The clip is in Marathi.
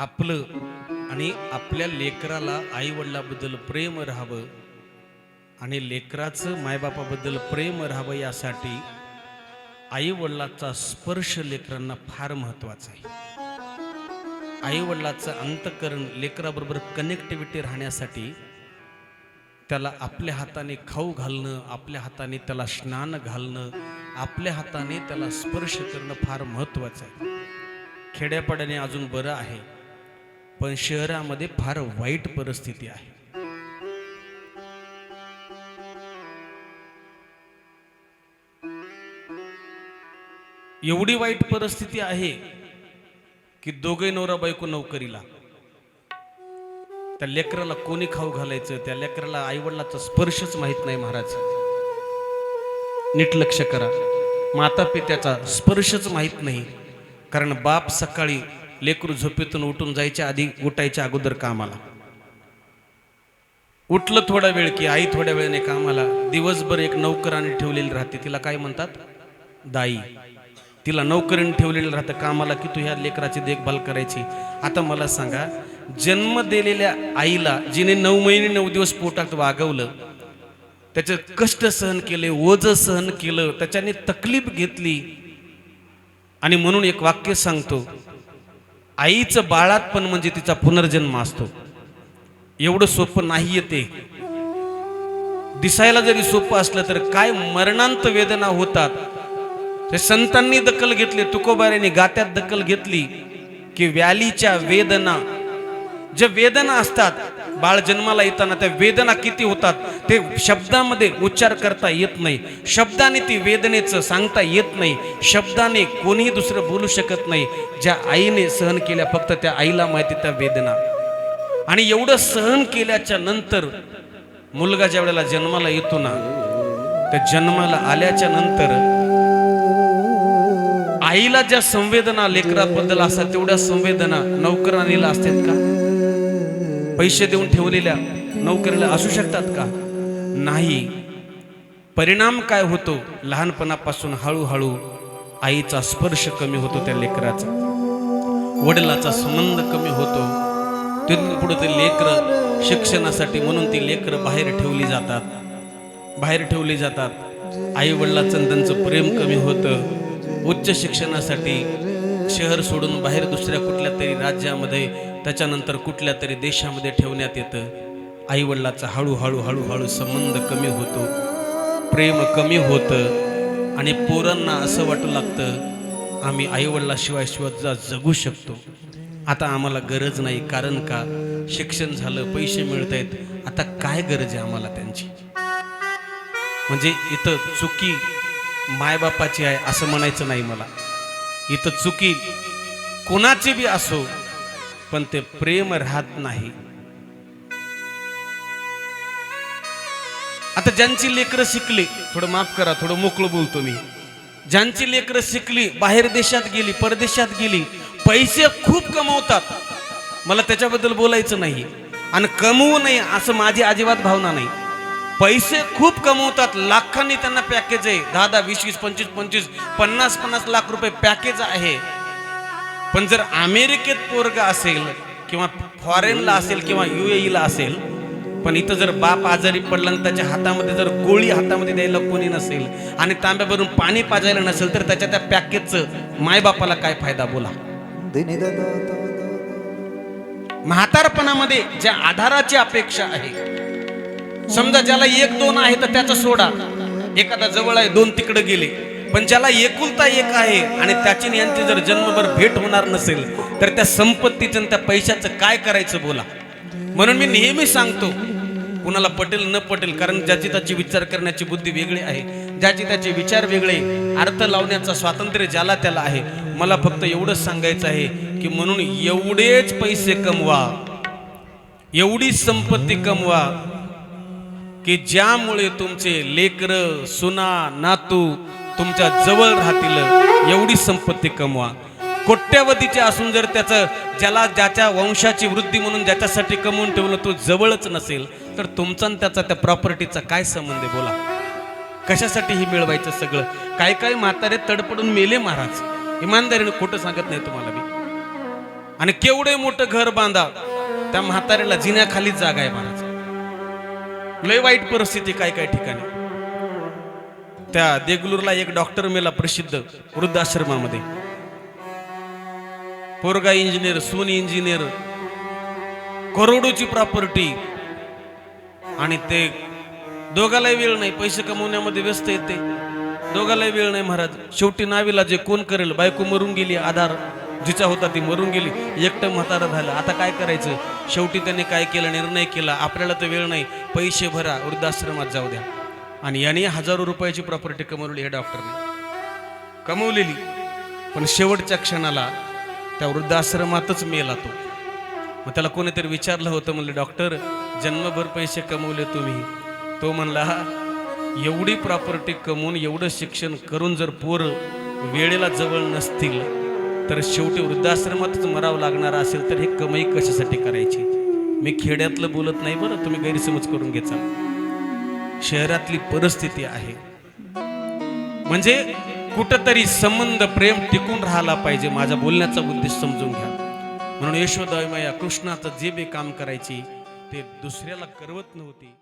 आपलं आणि आपल्या लेकराला आईवडिलाबद्दल प्रेम राहावं आणि लेकराचं मायबापाबद्दल प्रेम राहावं यासाठी आईवडिलाचा स्पर्श लेकरांना फार महत्त्वाचा आहे. आईवडिलाचं अंतकरण लेकराबरोबर कनेक्टिव्हिटी राहण्यासाठी त्याला आपल्या हाताने खाऊ घालणं आपल्या हाताने त्याला स्नान घालणं आपल्या हाताने त्याला स्पर्श करणं फार महत्त्वाचं आहे. खेड्यापाड्याने अजून बरं आहे. पण शहरामध्ये फार वाईट परिस्थिती आहे. एवढी वाईट परिस्थिती आहे की दोघे नवरा बायको नोकरीला. त्या लेकराला कोणी खाऊ घालायचं? त्या लेकराला आईवडिलाचा स्पर्शच माहीत नाही महाराज. नीट लक्ष करा. माता पित्याचा स्पर्शच माहीत नाही. कारण बाप सकाळी लेकरू झोपेतून उठून जायच्या आधी उठायच्या अगोदर कामाला. उठलं थोडा वेळ की आई थोड्या वेळाने कामाला. दिवसभर एक नौकराने ठेवलेली राहते. तिला काय म्हणतात? दाई. तिला नोकरीने ठेवलेलं राहतं कामाला की तू ह्या लेकराची देखभाल करायची. आता मला सांगा जन्म दिलेल्या आईला जिने नऊ महिने नऊ दिवस पोटात वागवलं त्याचं कष्ट सहन केले ओझ सहन केलं त्याच्याने तकलीफ घेतली आणि म्हणून एक वाक्य सांगतो आईचं बाळात पण म्हणजे तिचा पुनर्जन्म असतो. एवढं सोपं नाही येते दिसायला जरी सोपं असलं तर काय मरणांत वेदना होतात. ते संतांनी दखल घेतली तुकोबाऱ्यांनी गात्यात दखल घेतली की व्यालीच्या वेदना. ज्या वेदना असतात बाळ जन्माला येताना त्या वेदना किती होतात ते शब्दामध्ये उच्चार करता येत नाही. शब्दाने ती वेदनेचं सांगता येत नाही. शब्दाने कोणीही दुसरं बोलू शकत नाही. ज्या आईने सहन केल्या फक्त त्या आईला माहिती त्या वेदना. आणि एवढं सहन केल्याच्यानंतर मुलगा ज्या वेळेला जन्माला येतो ना त्या जन्माला आल्याच्यानंतर आईला ज्या संवेदना लेकराबद्दल असतात तेवढ्या संवेदना नौकरानीला असतात का? पैसे देऊन ठेवलेल्या नोकरीला असू शकतात का? नाही. परिणाम काय होतो? लहानपणापासून हळूहळू आईचा स्पर्श कमी होतो त्या लेकराचा. वडिलाचा संबंध कमी होतो. तिथून पुढे ते लेकरं शिक्षणासाठी म्हणून ती लेकरं बाहेर ठेवली जातात. बाहेर ठेवली जातात. आई वडिलाचं त्यांचं प्रेम कमी होतं. उच्च शिक्षणासाठी शहर सोडून बाहेर दुसऱ्या कुठल्या तरी राज्यामध्ये त्याच्यानंतर कुठल्या तरी देशामध्ये ठेवण्यात येतं. आई वडिलाचा हळूहळू हळूहळू संबंध कमी होतो. प्रेम कमी होतं. आणि पोरांना असं वाटू लागतं आम्ही आईवडिलाशिवाय शिवाय जगू शकतो. आता आम्हाला गरज नाही. कारण का? शिक्षण झालं पैसे मिळत आहेत. आता काय गरज आहे आम्हाला त्यांची? म्हणजे इथं चुकी मायबापाची आहे असं म्हणायचं नाही मला. इथं चुकी कोणाची बी असो पण ते प्रेम राहत नाही. आता ज्यांची लेकरं शिकली थोडं माफ करा थोडं मोकळं बोलतो मी. ज्यांची लेकरं शिकली बाहेर देशात गेली परदेशात गेली पैसे खूप कमवतात. मला त्याच्याबद्दल बोलायचं नाही. आणि कमवू नये असं माझी अजिबात भावना नाही. पैसे खूप कमवतात लाखांनी त्यांना पॅकेज आहे. दहा दहा वीस वीस पंचवीस पंचवीस पन्नास पन्नास लाख रुपये पॅकेज आहे. पण जर अमेरिकेत पोरग असेल किंवा फॉरेनला असेल किंवा यू एला असेल पण इथं जर बाप आजारी पडला आणि त्याच्या हातामध्ये जर गोळी हातामध्ये द्यायला कोणी नसेल आणि तांब्यावरून पाणी पाजायला नसेल तर त्याच्या त्या पॅकेजचं मायबापाला काय फायदा बोला? म्हातारपणामध्ये ज्या आधाराची अपेक्षा आहे समजा ज्याला एक दोन आहे तर त्याचा सोडा. एखादा जवळ आहे दोन तिकडे गेले. पण ज्याला एकुलता एक आहे आणि त्याची यांची जर जन्मभर भेट होणार नसेल तर त्या संपत्तीचं आणि त्या पैशाचं काय करायचं बोला. म्हणून मी नेहमी सांगतो कुणाला पटेल न पटेल कारण ज्याची त्याची विचार करण्याची बुद्धी वेगळी आहे ज्याची त्याचे विचार वेगळे अर्थ लावण्याचं स्वातंत्र्य ज्याला त्याला आहे मला फक्त एवढंच सांगायचं आहे की म्हणून एवढेच पैसे कमवा एवढी संपत्ती कमवा की ज्यामुळे तुमचे लेकर सुना नातू तुमच्या जवळ राहतील एवढी संपत्ती कमवा. कोट्यावधीचे असून जर त्याचं ज्याला ज्याच्या वंशाची वृद्धी म्हणून ज्याच्यासाठी कमवून ठेवलं तो जवळच नसेल तर तुमचा त्याचा त्या प्रॉपर्टीचा काय संबंध आहे बोला. कशासाठी हे मिळवायचं सगळं? काय काय म्हातारे तडपडून मेले महाराज? इमानदारीने खोटं सांगत नाही तुम्हाला मी. आणि केवढे मोठं घर बांधा त्या म्हाताऱ्याला जिन्याखालीच जागा आहे महाराज. लय वाईट परिस्थिती काय काय ठिकाणी. त्या देगलूरला एक डॉक्टर मेला प्रसिद्ध वृद्धाश्रमामध्ये. पोरगा इंजिनियर सून इंजिनियर करोडोची प्रॉपर्टी आणि ते दोघालाही वेळ नाही पैसे कमवण्यामध्ये व्यस्त येते दोघालाही वेळ नाही महाराज. शेवटी नावीला जे कोण करेल बायको मरून गेली आधार जिचा होता ती मरून गेली एकटं म्हातारा झालं. आता काय करायचं? शेवटी त्यांनी काय केलं निर्णय केला? आपल्याला तर वेळ नाही. पैसे भरा वृद्धाश्रमात जाऊ द्या. आणि याने हजारो रुपयाची प्रॉपर्टी कमवली ह्या डॉक्टरने कमवलेली. पण शेवटच्या क्षणाला त्या वृद्धाश्रमातच मेला तो. मग त्याला कोणीतरी विचारलं होतं म्हणलं डॉक्टर जन्मभर पैसे कमवले तुम्ही. तो म्हणला एवढी प्रॉपर्टी कमवून एवढं शिक्षण करून जर पोर वेळेला जवळ नसतील तर शेवटी वृद्धाश्रमातच मरावं लागणार असेल तर हे कमाई कशासाठी करायची? मी खेड्यातलं बोलत नाही बरं तुम्ही गैरसमज करून घेचा शहरातली परिस्थिती आहे. म्हणजे कुठंतरी संबंध प्रेम टिकून राहायला पाहिजे माझ्या बोलण्याचा उद्देश समजून घ्या. म्हणून यशोदामाया कृष्णाचं जे बी काम करायची ते दुसऱ्याला करवत नव्हती.